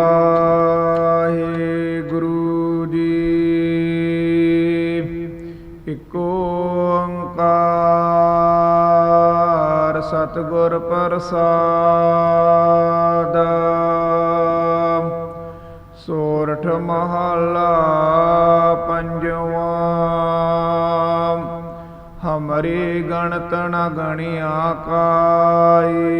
ਸ੍ਰੀ ਵਾਹਿਗੁਰੂ ਜੀ। ਇਕ ਓੰਕਾਰ ਸਤਿਗੁਰ ਪ੍ਰਸਾਦ। ਸੋਰਠ ਮਹਲਾ ਪੰਜਵਾ। ਹਮਰੀ ਗਣਤ ਨ ਗਣਿਆ ਕਾਈ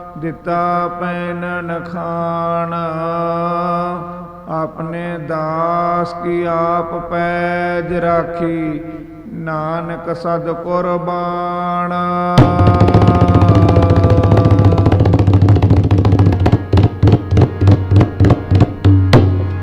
ਦਿੱਤਾ ਪੈਨਨ ਖਾਣਾ ਆਪਣੇ ਦਾਸ ਕੀ ਆਪ ਪੈਜ ਰਾਖੀ। ਨਾਨਕ ਸਦ ਕੁਰਬਾਨ।